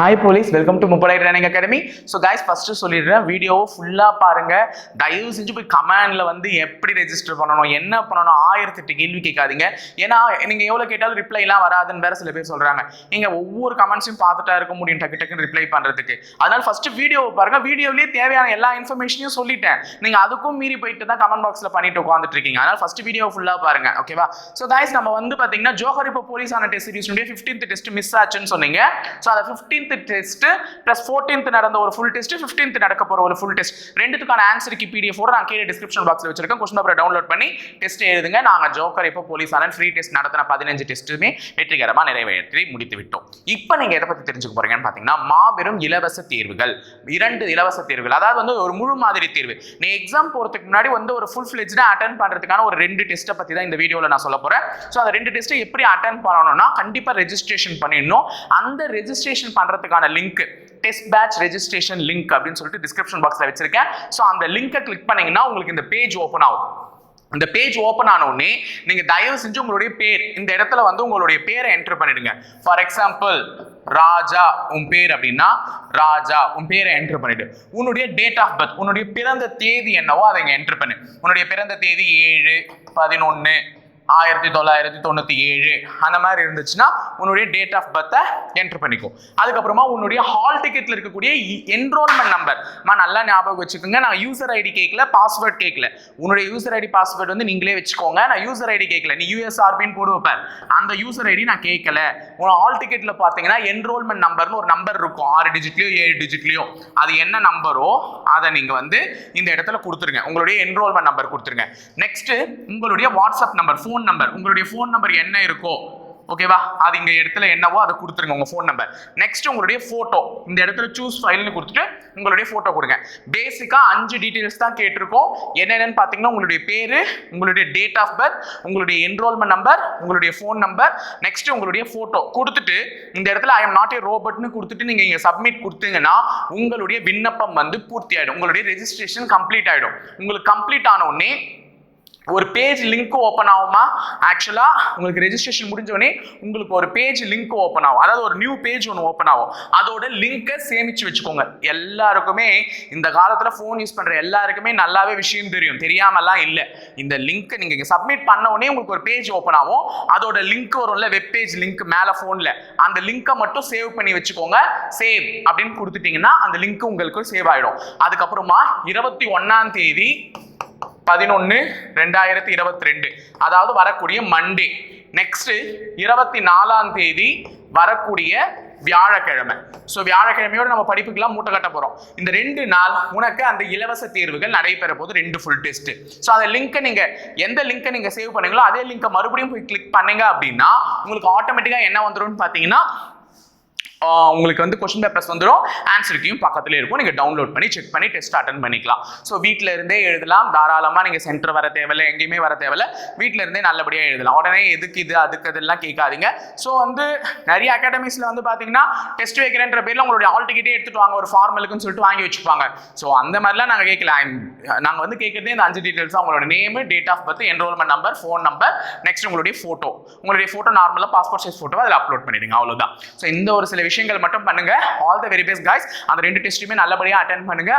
Hi police welcome to முப்படை training academy so guys first சொல்லிடுறேன். வீடியோவை ஃபுல்லாக பாருங்கள் தயவு செஞ்சு போய் கமெண்டில் வந்து எப்படி ரெஜிஸ்டர் பண்ணணும் என்ன பண்ணணும் ஆயிரத்தெட்டு கேள்வி கேட்காதீங்க. ஏன்னா நீங்கள் எவ்வளோ கேட்டாலும் ரிப்ளைலாம் வராதுன்னு வேறு சில பேர் சொல்கிறாங்க நீங்கள் ஒவ்வொரு கமெண்ட்ஸையும் பார்த்துட்டா இருக்க முடியும் டக்கு டக்குன்னு ரிப்ளை பண்ணுறதுக்கு அதனால் ஃபஸ்ட்டு வீடியோவை பாருங்கள் வீடியோவிலேயே தேவையான எல்லா இன்ஃபர்மேஷனையும் சொல்லிட்டேன். நீங்கள் அதுக்கும் மீறி போயிட்டு தான் கமெண்ட் பாக்ஸில் பண்ணிட்டு உட்காந்துட்டு இருக்கீங்க. அதனால் ஃபஸ்ட்டு வீடியோ ஃபுல்லாக பாருங்க ஓகேவா ஸோ கைஸ் நம்ம வந்து பார்த்தீங்கன்னா ஜோஹர் இப்போ போலீஸான டெஸ்ட் சீரிஸ்னுடைய ஃபிஃப்டீன்த் டெஸ்ட் மிஸ் ஆச்சுன்னு சொன்னீங்க. ஸோ அதை ஃபிஃப்டீன்த் டெஸ்ட்டு ப்ளஸ் ஃபோர்டீன்த் நடந்த ஒரு ஃபுல் டெஸ்ட் ஃபிஃப்டீன்த் நடக்க போகிற ஒரு ஃபுல் டெஸ்ட் ரெண்டுத்துக்கான ஆன்சருக்கு பிடிஎஃப் நான் கீழே டிஸ்கிரிப்ஷன் பாக்ஸில் வச்சிருக்கேன். கொஸ்டின் பேப்பரை டவுன்லோட் பண்ணி டெஸ்ட் எழுதுங்க. நாங்கள் ஜோக்கர் இப்போ போலீஸ் போலீஸான ஃப்ரீ டெஸ்ட் நடத்தின பதினஞ்சு டெஸ்ட்டுமே வெற்றிகரமாக நிறைவேற்றி முடித்து விட்டோம் இப்போ நீங்கள் எதை பற்றி தெரிஞ்சுக்க போகிறீங்கன்னு பார்த்தீங்கன்னா மாபெரும் இலவச தேர்வுகள். இரண்டு இலவச தேர்வுகள். அதாவது வந்து ஒரு முழு மாதிரி தேர்வு. நீ எக்ஸாம் போகிறதுக்கு முன்னாடி வந்து ஒரு ஃபுல் ஃபிளெஜ்டாக அட்டன் பண்ணுறதுக்கான ஒரு ரெண்டு டெஸ்ட்டை பற்றி தான் இந்த வீடியோவில் நான் சொல்ல போகிறேன் ஸோ அந்த ரெண்டு டெஸ்ட்டை எப்படி அட்டன் பண்ணணும்னா கண்டிப்பாக ரெஜிஸ்ட்ரேஷன் பண்ணிடணும். அந்த ரெஜிஸ்ட்ரேஷன் பண்ணுறதுக்கான link test batch registration link அப்படின்னு சொல்லிட்டு டிஸ்கிரிப்ஷன் பாக்ஸில் வச்சிருக்கேன். ஸோ அந்த லிங்கை கிளிக் பண்ணீங்கன்னா உங்களுக்கு இந்த பேஜ் ஓப்பன் ஆகும். இந்த பேஜ் ஓப்பன் ஆனோடனே நீங்கள் தயவு செஞ்சு உங்களுடைய பேர் இந்த இடத்துல வந்து உங்களுடைய பேரை என்டர் பண்ணிடுங்க. ஃபார் எக்ஸாம்பிள் ராஜா உன் பேர் அப்படின்னா ராஜா உன் பேரை என்டர் பண்ணிடு. உன்னுடைய டேட் ஆஃப் பர்த் உன்னுடைய பிறந்த தேதி என்னவோ அதை இங்கே என்டர் பண்ணு. உன்னுடைய பிறந்த தேதி ஏழு பதினொன்று ஆயிரத்தி தொள்ளாயிரத்தி தொண்ணூற்றி ஏழு. அந்த மாதிரி இருந்துச்சுன்னா உன்னுடைய டேட் ஆஃப் பர்த்தை என்ட்ரு பண்ணிக்கும் அதுக்கப்புறமா உன்னுடைய ஹால் டிக்கெட்டில் இருக்கக்கூடிய என்ரோல்மெண்ட் நம்பர் மா நல்லா ஞாபகம் வச்சுக்கோங்க. நான் யூசர் ஐடி கேட்கல பாஸ்வேர்ட் கேட்கல உன்னுடைய யூசர் ஐடி பாஸ்வேர்டு வந்து நீங்களே வச்சுக்கோங்க. நான் யூசர் ஐடி கேட்கல நீ யூஎஸ்ஆர்பின்னு போடு வைப்பார் அந்த யூசர் ஐடி நான் கேட்கல உன் ஹால் டிக்கெட்டில் பார்த்தீங்கன்னா என்ரோல்மெண்ட் நம்பர்னு ஒரு நம்பர் இருக்கும். ஆறு டிஜிட்லையோ ஏழு டிஜிட்லையோ அது என்ன நம்பரோ அதை நீங்கள் வந்து இந்த இடத்துல கொடுத்துருங்க. உங்களுடைய என்ரோல்மெண்ட் நம்பர் கொடுத்துருங்க. நெக்ஸ்ட் உங்களுடைய வாட்ஸ்அப் நம்பர் ஃபோன் நம்பர் உங்களுடைய ஃபோன் நம்பர் என்ன இருக்கோ ஓகேவா அது இங்கே இடத்துல என்னவோ அதை கொடுத்துருங்க உங்கள் ஃபோன் நம்பர் நெக்ஸ்ட் உங்களுடைய ஃபோட்டோ இந்த இடத்துல சூஸ் ஃபைல்னு கொடுத்துட்டு உங்களுடைய ஃபோட்டோ கொடுங்க. பேசிக்காக அஞ்சு டீட்டெயில்ஸ் தான் கேட்டிருக்கோம். என்னென்னு பார்த்தீங்கன்னா உங்களுடைய பேர் உங்களுடைய டேட் ஆஃப் பர்த் உங்களுடைய என்ரோல்மெண்ட் நம்பர் உங்களுடைய ஃபோன் நம்பர் நெக்ஸ்ட் உங்களுடைய ஃபோட்டோ கொடுத்துட்டு இந்த இடத்துல ஐ எம் நாட் ஏ ரோபோட்னு கொடுத்துட்டு நீங்கள் இங்கே சப்மிட் கொடுத்தீங்கன்னா உங்களுடைய விண்ணப்பம் வந்து பூர்த்தி ஆகிடும் உங்களுடைய ரெஜிஸ்ட்ரேஷன் கம்ப்ளீட் ஆகிடும் உங்களுக்கு கம்ப்ளீட் ஆன உடனே ஒரு பேஜ் லிங்க் ஓப்பன் ஆகுமா? ஆக்சுவலாக உங்களுக்கு ரெஜிஸ்ட்ரேஷன் முடிஞ்சோடனே உங்களுக்கு ஒரு பேஜ் லிங்க் ஓப்பன் ஆகும். அதாவது ஒரு நியூ பேஜ் ஒன்று ஓப்பன் ஆகும். அதோட லிங்கை சேமிச்சு வச்சுக்கோங்க. எல்லாருக்குமே இந்த காலத்தில் ஃபோன் யூஸ் பண்ணுற எல்லாருக்குமே நல்லாவே விஷயம் தெரியும். தெரியாமலாம் இல்லை. இந்த லிங்க்கை நீங்கள் இங்கே சப்மிட் பண்ண உடனே உங்களுக்கு ஒரு பேஜ் ஓப்பன் ஆகும். அதோட லிங்க் வரும்ல வெப் பேஜ் லிங்க் மேலே ஃபோனில் அந்த லிங்கை மட்டும் சேவ் பண்ணி வச்சுக்கோங்க. சேவ் அப்படின்னு கொடுத்துட்டீங்கன்னா அந்த லிங்க் உங்களுக்கு சேவ் ஆகிடும் அதுக்கப்புறமா இருபத்தி ஒன்றாம் தேதி பதினொன்று ரெண்டாயிரத்தி இருபத்தி ரெண்டு அதாவது வரக்கூடிய மண்டே நெக்ஸ்ட் இருபத்தி நாலாம் தேதி வரக்கூடிய வியாழக்கிழமை. ஸோ வியாழக்கிழமையோட நம்ம படிப்புக்கெல்லாம் மூட்டை கட்ட போகிறோம் இந்த ரெண்டு நாள் உனக்கு அந்த இலவச தேர்வுகள் நடைபெற போது ரெண்டு ஃபுல் டெஸ்ட் ஸோ அந்த லிங்கை நீங்கள் எந்த லிங்கை நீங்கள் சேவ் பண்ணீங்களோ அதே லிங்க்கை மறுபடியும் போய் கிளிக் பண்ணீங்க அப்படின்னா உங்களுக்கு ஆட்டோமேட்டிக்காக என்ன வந்துரும்னு பார்த்தீங்கன்னா உங்களுக்கு வந்து கொஸ்டின் பேப்பர்ஸ் வந்துடும் ஆன்சருக்கையும் பக்கத்துல இருக்கும். நீங்கள் டவுன்லோட் பண்ணி செக் பண்ணி டெஸ்ட் அட்டன் பண்ணிக்கலாம். ஸோ வீட்டில் இருந்தே எழுதலாம். தாராளமாக நீங்கள் சென்டர் வர தேவையில்ல எங்கேயுமே வர தேவையில்ல. வீட்டில் இருந்தே நல்லபடியாக எழுதலாம். உடனே எதுக்கு இது அதுக்கு இதெல்லாம் கேட்காதீங்க. ஸோ வந்து நிறைய அகாடமிஸில் வந்து பார்த்தீங்கன்னா டெஸ்ட் வைக்கிறேன்ற பேரில் உங்களுடைய ஆல் டிக்கெட்டே எடுத்துட்டு வாங்க. ஒரு ஃபார்மலுக்குன்னு சொல்லிட்டு வாங்கி வச்சுப்பாங்க. ஸோ அந்த மாதிரிலாம் நாங்கள் கேட்கல. நாங்கள் வந்து கேட்குறதே இந்த அஞ்சு டீட்டெயில்ஸ் தான். உங்களோட name date of birth enrolment number phone number next உங்களுடைய ஃபோட்டோ உங்களுடைய ஃபோட்டோ நார்மலாக பாஸ்போர்ட் சைஸ் ஃபோட்டோ அதில் அப்லோட் பண்ணிடுங்க. அவ்வளோதான் ஸோ இந்த ஒரு சில விஷயங்கள் மட்டும் பண்ணுங்க. All the very best guys அந்த ரெண்டு டெஸ்ட்டுமே நல்லபடியாக அட்டன் பண்ணுங்க.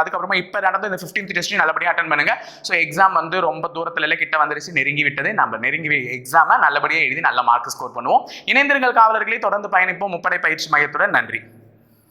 அதுக்கப்புறமா இப்போ நடந்த இந்த ஃபிஃப்டீன்த் டெஸ்ட்டையும் நல்லபடியாக அட்டன் பண்ணுங்க. ஸோ எக்ஸாம் வந்து ரொம்ப தூரத்துல எல்லாம் கிட்ட வந்துருச்சு. நெருங்கி விட்டது. நம்ம நெருங்கி எக்ஸாமை நல்லபடியாக எழுதி நல்ல மார்க் ஸ்கோர் பண்ணுவோம். இணைந்திருங்கள் காவலர்களை. தொடர்ந்து பயணிப்போம். முப்படை பயிற்சி மையத்துடன். நன்றி.